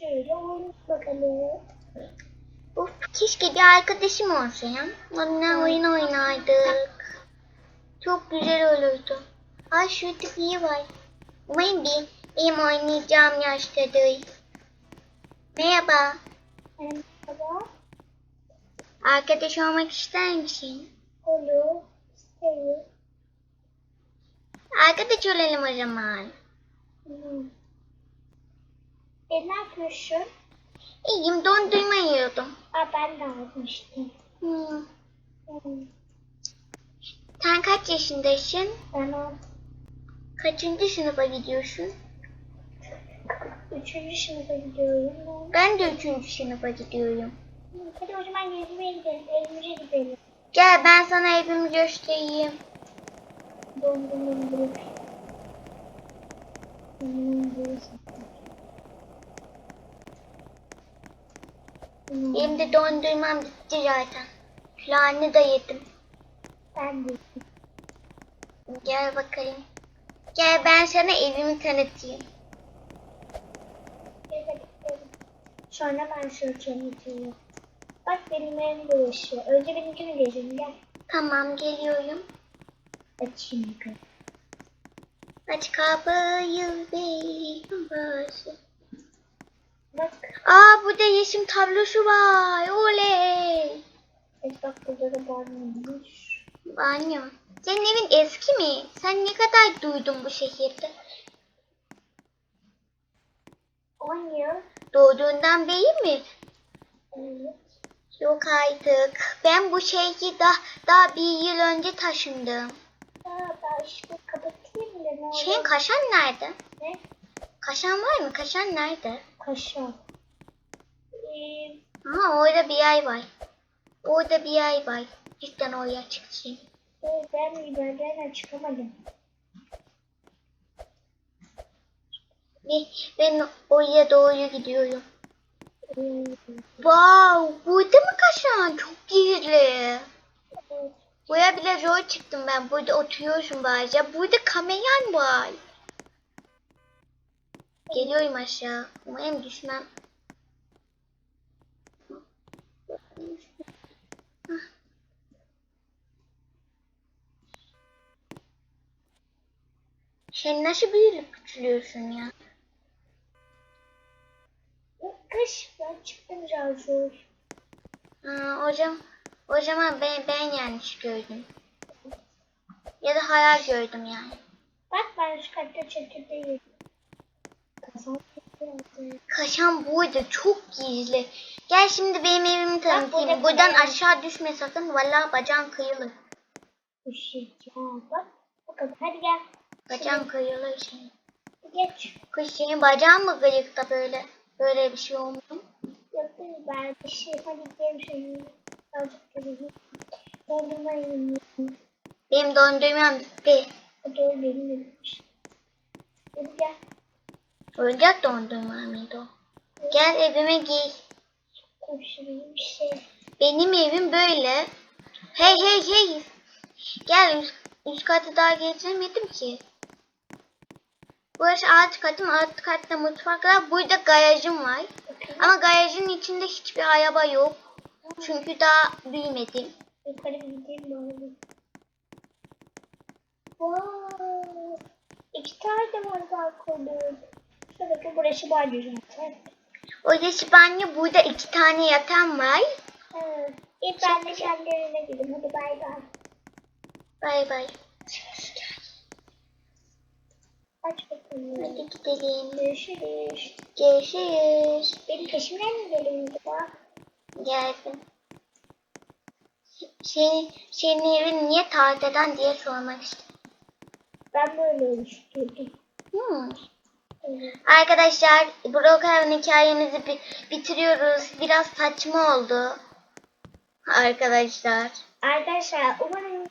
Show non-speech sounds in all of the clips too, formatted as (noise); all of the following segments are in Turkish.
Şöyle oyun bakalım. Of, keşke bir arkadaşım olsa ya. Onunla oyun oynardık. Çok güzel olurdu. Ay şu tip iyi var. Umarım bir, benim oynayacağım yaştadır. Merhaba. Merhaba. Arkadaş olmak ister misin? Olur. İsterim. Arkadaş olalım o zaman. Hmm. E ne yapıyorsun? İyiyim dondurma yiyordum. Aa ben de almıştım. Hmm. Hmm. Sen kaç yaşındasın? Ben o Kaçıncı sınıfa gidiyorsun? üçüncü sınıfa gidiyorum. Ben de üçüncü sınıfa gidiyorum. Hadi o zaman gezmeye gidelim. Evimize gidelim. Gel ben sana evimi göstereyim. Dondurma bırak. Hmm, burası. Hmm, Benim de dondurmam bitti zaten. Külahını da yedim. Ben de. Gel bakalım. Gel ben sana evimi tanıtayım. Evet, evet. Sonra ben şurçanı açıyorum. Bak benim evim burası. Önce benimkini gezelim gel. Tamam geliyorum. Açayım yukarı. Aç kapıyı benim başı. Aa burada yeşim tablosu var. Oley. Evet bak burada da. Banyo. Senin evin eski mi? Sen ne kadar duydun bu şehirde? 10 yıl. Doğduğundan beri mi? Evet. Yok artık. Ben bu şehri daha, daha bir yıl önce taşındım. Aa ben şimdi kapatayım da ne olur. Şeyin kaşan nerede? Ne? Kaşan var mı? Kaşan nerede? Kaşar. Ee, Aha orada bir yer var. Orada bir yer var. Cidden oraya çıkacağım. evet, ben biberden çıkamadım. Ve ben oraya doğru gidiyorum. Ee, Wow, burada mı kaşan? Çok gizli. evet. Buraya bile zor çıktım ben. Burada oturuyorsun bazen. Burada kameran var. Geliyorum aşağı. Umarım düşmem. Hah. Sen nasıl büyüyüp küçülüyorsun ya? Kış ben çıktım biraz zor. Ha, o zaman, o zaman ben, ben yanlış gördüm. Ya da hayal gördüm yani. Bak ben şu katta çekirdeğim. Kaşan burada çok gizli. Gel şimdi benim evimi tanıtayım. burada Buradan aşağı düşme sakın. Vallahi bacağın kıyılır. Üşüyeceğim. Bak. Bakalım hadi gel. Bacağın kıyılır senin. Geç. Kız senin bacağın mı kıyık da böyle? Böyle bir şey olmuyor mu? Yok değil ben bir şey hadi gidelim şöyle. Azıcık gidelim. Dondurma yiyelim. Benim dondurmam bitti. O da benim. Oyuncak dondurma mıydı o? Gel evime giy. Bir şey. Benim evim böyle. Hey hey hey. Gel üst, üst katı daha geçemedim ki. Burası alt katım. Alt katta mutfak var. Burada garajım var. Bakayım. Ama garajın içinde hiçbir araba yok. Çünkü daha büyümedim. Yukarı gideyim bakalım. Wow. İki tane de var balkonum. Şuradaki burası banyo zaten. Orası banyo. Burada iki tane yatan var. Evet. İlk ben de kendi evime gideyim. Hadi bay bay. Bay bay. Aç bakalım. Hadi gidelim. Görüşürüz. Görüşürüz. Benim peşimden mi geliyordu bak? Geldim. Senin, senin evin niye tahteden diye sormak istedim. Ben böyle oluşturdum. Hmm. Arkadaşlar Brookhaven hikayemizi bi- bitiriyoruz. Biraz saçma oldu. Arkadaşlar. Arkadaşlar umarım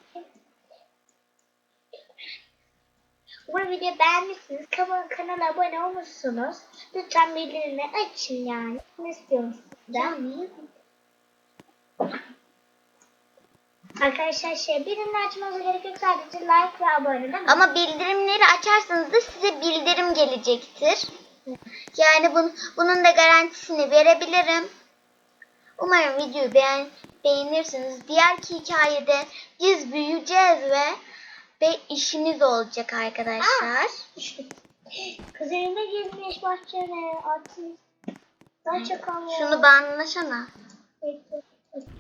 Umarım video beğenmişsiniz. Kanala, kanala abone olmuşsunuz. Lütfen bildirimleri açın yani. Ne istiyorsunuz sizden? Arkadaşlar şey birini açmanıza gerek yok. Sadece like ve abone değil mi? Ama bildirimleri açarsanız da size bildirim gelecektir. Yani bun, bunun da garantisini verebilirim. Umarım videoyu beğen, beğenirsiniz. Diğerki hikayede biz büyüyeceğiz ve ve işimiz olacak arkadaşlar. Evine girmiş bahçene. Artist. Daha çok. Şunu banlasana. Bekle.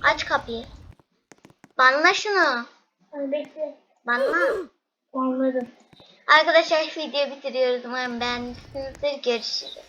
Aç kapıyı. Banla şunu. Bekle. Banla. (gasps) Anladım. Arkadaşlar videoyu bitiriyoruz. Umarım beğenmişsinizdir. Görüşürüz.